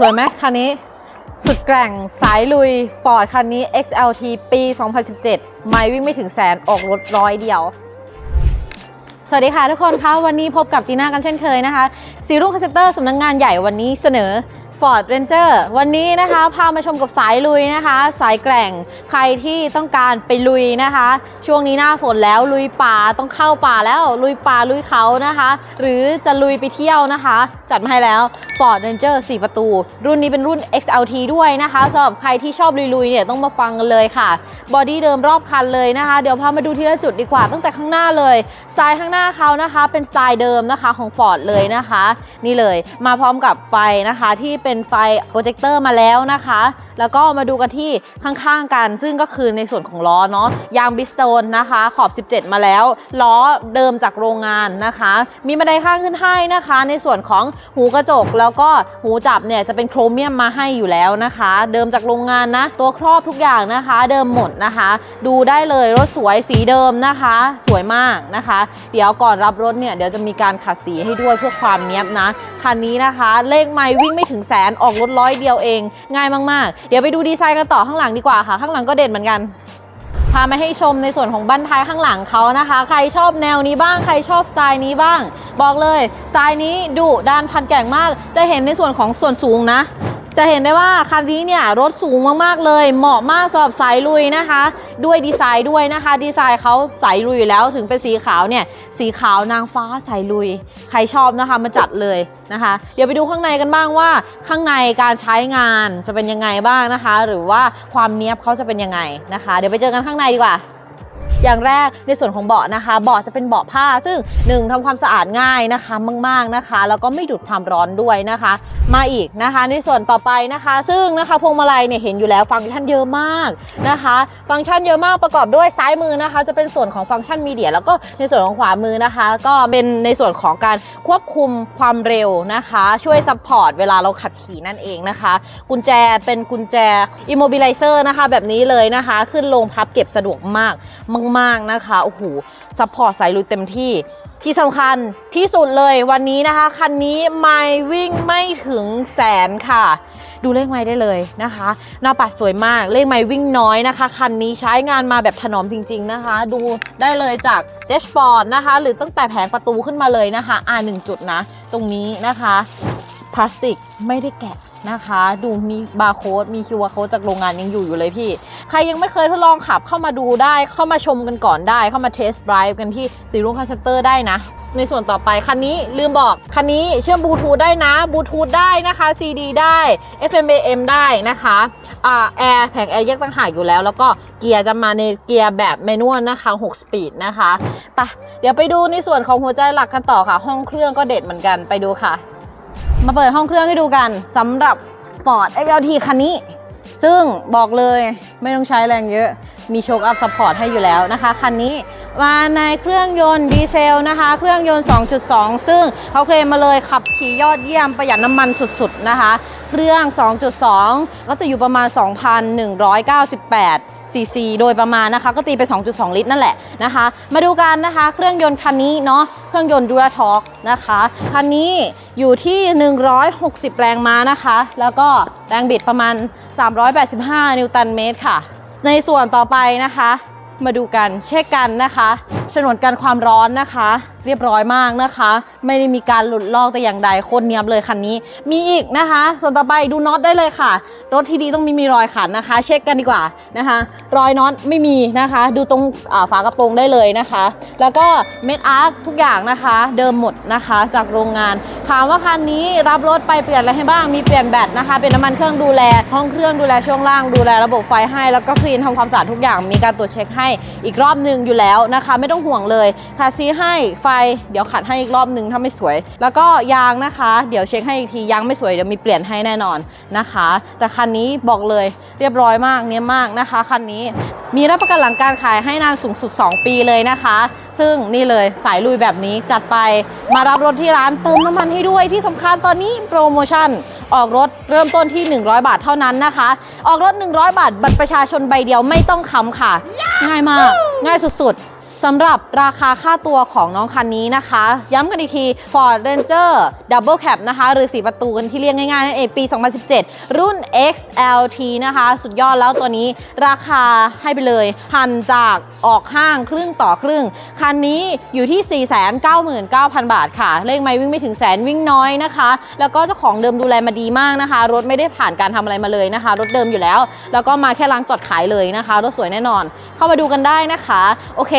สวยไหมคันนี้ สุดแกร่งสายลุย Ford คันนี้ XLT ปี 2017 ไม่วิ่งไม่ถึงแสนออกรถร้อยเดียวสวัสดีค่ะทุกคนคะวันนี้พบกับจีน่ากันเช่นเคยนะคะซีรุ่งคาเซเตอร์สำนักงงานใหญ่วันนี้เสนอ Ford Ranger วันนี้นะคะพามาชมกับสายลุยนะคะ สายแกร่งใครที่ต้องการไปลุยนะคะ ช่วงนี้หน้าฝนแล้วลุยป่าต้องเข้าป่าแล้วลุยป่าลุยเขานะคะ หรือจะลุยไปเที่ยวนะคะ จัดมาให้แล้ว Ford Ranger 4 ประตู รุ่นนี้เป็นรุ่น XLT ด้วยนะคะสำหรับใครที่ชอบลุยๆเนี่ยต้องมาฟังกันเลยค่ะบอดี้เดิมรอบคันเลยนะคะ เดี๋ยวพามาดูทีละจุดดีกว่าตั้งแต่ข้างหน้าเลยสไตล์ข้างหน้าเขานะคะ เป็นสไตล์เดิมนะคะของ Ford เลยนะคะ นี่เลย มาพร้อมกับไฟนะคะที่เป็นไฟโปรเจคเตอร์มาแล้วนะคะ แล้วก็มาดูกันที่ข้างๆกัน ซึ่งก็คือในส่วนของล้อเนาะยางบิสโตนนะคะ ขอบ 17 มาแล้ว ล้อเดิมจากโรงงานนะคะ มีบันไดข้างขึ้นให้นะคะ ในส่วนของหูกระจกแล้วก็หูจับเนี่ยจะเป็นโครเมียมมาให้อยู่แล้วนะคะ เดิมจากโรงงานนะ ตัวครอบทุกอย่างนะคะ เดิมหมดนะคะ ดูได้เลยรถสวยสีเดิมนะคะ สวยมากนะคะ เดี๋ยวก่อนรับรถเนี่ยเดี๋ยวจะมีการขัดสีให้ด้วยเพื่อความเนี้ยบนะ คันนี้นะคะ เลขไม่วิ่งไม่ถึงแสนออกรถร้อยเดียวเอง ง่ายมากๆ เดี๋ยวไปดูดีไซน์กันต่อข้างหลังดีกว่าค่ะ ข้างหลังก็เด่นเหมือนกันพามาให้ชมในส่วนของบั้นท้ายข้างหลังเขานะคะ ใครชอบแนวนี้บ้าง ใครชอบสไตล์นี้บ้าง บอกเลยสไตล์นี้ดุด้านพันแก่งมาก จะเห็นในส่วนของส่วนสูงนะ จะเห็นได้ว่าคันนี้เนี่ยรถสูงมากๆเลย เหมาะมากสำหรับสายลุยนะคะ ด้วยดีไซน์ด้วยนะคะ ดีไซน์เขาสายลุยอยู่แล้วถึงเป็นสีขาวเนี่ยสีขาวนางฟ้าสายลุย ใครชอบนะคะมาจัดเลยนะคะ เดี๋ยวไปดูข้างในกันบ้างว่า ข้างในการใช้งานจะเป็นยังไงบ้างนะคะ หรือว่าความเนี้ยบเขาจะเป็นยังไงนะคะ เดี๋ยวไปเจอกันข้างในดีกว่าอย่างแรกในส่วนของเบาะนะคะเบาะจะเป็นเบาะผ้าซึ่งหนึ่งทำความสะอาดง่ายนะคะมาก ๆนะคะ แล้วก็ไม่ดูดความร้อนด้วยนะคะ มาอีกนะคะ ในส่วนต่อไปนะคะ ซึ่งนะคะพวงมาลัยเนี่ยเห็นอยู่แล้วฟังก์ชันเยอะมากนะคะ ฟังก์ชันเยอะมากประกอบด้วยซ้ายมือนะคะ จะเป็นส่วนของฟังก์ชันมีเดีย แล้วก็ในส่วนของขวามือนะคะ ก็เป็นในส่วนของการควบคุมความเร็วนะคะ ช่วยซัพพอร์ตเวลาเราขับขี่นั่นเองนะคะ กุญแจเป็นกุญแจ immobilizer นะคะ แบบนี้เลยนะคะ ขึ้นลงพับเก็บสะดวกมากมาก ๆนะคะโอ้โหซัพพอร์ตสายลุยเต็มที่ที่สำคัญที่สุดเลยวันนี้นะคะ คันนี้ไม่วิ่งไม่ถึงแสนค่ะ ดูเลขไม้ได้เลยนะคะ หน้าปัดสวยมากเลขไม้วิ่งน้อยนะคะ คันนี้ใช้งานมาแบบถนอมจริง ๆนะคะ ดูได้เลยจากแดชบอร์ดนะคะ หรือตั้งแต่แผงประตูขึ้นมาเลยนะคะอ่าหนึ่งจุดนะ ตรงนี้นะคะพลาสติกไม่ได้แกะ นะคะ ดูมีบาร์โค้ดมีคิวอาร์โค้ดจากโรงงานยังอยู่อยู่เลยพี่ ใครยังไม่เคยทดลองขับเข้ามาดูได้เข้ามาชมกันก่อนได้ เข้ามาเทสต์ไดรฟ์กันที่ซีรุ่งคัสเตอร์ได้นะ ในส่วนต่อไป คันนี้ลืมบอก คันนี้เชื่อมบลูทูธได้นะบลูทูธได้นะคะ CD ได้ FM AM ได้นะคะแอร์แผงแอร์แยกต่างหากอยู่แล้ว แล้วก็เกียร์จะมาในเกียร์แบบแมนวลนะคะ6สปีดนะคะไปเดี๋ยวไปดูในส่วนของหัวใจหลักกันต่อค่ะ ห้องเครื่องก็เด็ดเหมือนกันไปดูค่ะ มาเปิดห้องเครื่องให้ดูกันสำหรับ Ford XLT คันนี้ ซึ่งบอกเลยไม่ต้องใช้แรงเยอะ มีโชคอัพซัพพอร์ตให้อยู่แล้วนะคะ คันนี้มาในเครื่องยนต์ดีเซลนะคะ เครื่องยนต์ 2.2 ซึ่งเขาเคลมมาเลยขับขี่ยอดเยี่ยมประหยัดน้ำมันสุดๆนะคะ เครื่อง 2.2 ก็จะอยู่ประมาณ 2,198 ซีซีโดยประมาณนะคะ ก็ตีไป 2.2 ลิตรนั่นแหละนะคะ มาดูกันนะคะ เครื่องยนต์คันนี้เนาะเครื่องยนต์ดูราทอกนะคะคันนี้อยู่ที่ 160 แรงม้านะคะ แล้วก็แรงบิดประมาณ 385 นิวตันเมตรค่ะ ในส่วนต่อไปนะคะ มาดูกันเช็คกันนะคะฉนวนกันความร้อนนะคะ เรียบร้อยมากนะคะ ไม่ได้มีการหลุดลอกแต่อย่างใดโคนเนียบเลยคันนี้ มีอีกนะคะ ส่วนต่อไปดูน็อตได้เลยค่ะ รถที่ดีต้องมีมีรอยขันนะคะ เช็คกันดีกว่านะคะ รอยน็อตไม่มีนะคะ ดูตรงฝากระโปรงได้เลยนะคะ แล้วก็เม็ดอาร์คทุกอย่างนะคะ เดิมหมดนะคะจากโรงงาน ถามว่าคันนี้รับรถไปเปลี่ยนอะไรให้บ้างมีเปลี่ยนแบตนะคะ เป็นน้ำมันเครื่องดูแลห้องเครื่องดูแลช่วงล่างดูแลระบบไฟให้แล้วก็คลีนทำความสะอาดทุกอย่างมีการตรวจเช็คให้อีกรอบหนึ่งอยู่แล้วนะคะ ไม่ต้องห่วงเลยคาซีให้ไฟเดี๋ยวขัดให้อีกรอบนึงถ้าไม่สวย แล้วก็ยางนะคะ เดี๋ยวเช็คให้อีกทียางไม่สวยเดี๋ยวมีเปลี่ยนให้แน่นอนนะคะ แต่คันนี้บอกเลยเรียบร้อยมากเนี้ยมากนะคะคันนี้มีรับประกันหลังการขายให้นานสูงสุด 2 ปีเลยนะคะ ซึ่งนี่เลยสายลุยแบบนี้จัดไปมารับรถที่ร้านเติมน้ำมันให้ด้วยที่สำคัญตอนนี้โปรโมชั่นออกรถเริ่มต้นที่ 100 บาทเท่านั้นนะคะ ออกรถ 100 บาท บัตรประชาชนใบเดียวไม่ต้องค้ำค่ะ ง่ายมาก ง่ายสุดๆ สำหรับราคาค่าตัวของน้องคันนี้นะคะ ย้ำกันอีกที Ford Ranger Double Cab นะคะ หรือ 4 ประตูกันที่เรียกง่ายๆนั่นเองปี 2017 รุ่น XLT นะคะ สุดยอดแล้วตัวนี้ราคาให้ไปเลยหันจากออกห้างครึ่งต่อครึ่ง คันนี้อยู่ที่ 499,000 บาทค่ะ เลขไม่วิ่งไม่ถึงแสนวิ่งน้อยนะคะ แล้วก็เจ้าของเดิมดูแลมาดีมากนะคะ รถไม่ได้ผ่านการทำอะไรมาเลยนะคะ รถเดิมอยู่แล้ว แล้วก็มาแค่ล้างจอดขายเลยนะคะ รถสวยแน่นอน เข้ามาดูกันได้นะคะ โอเค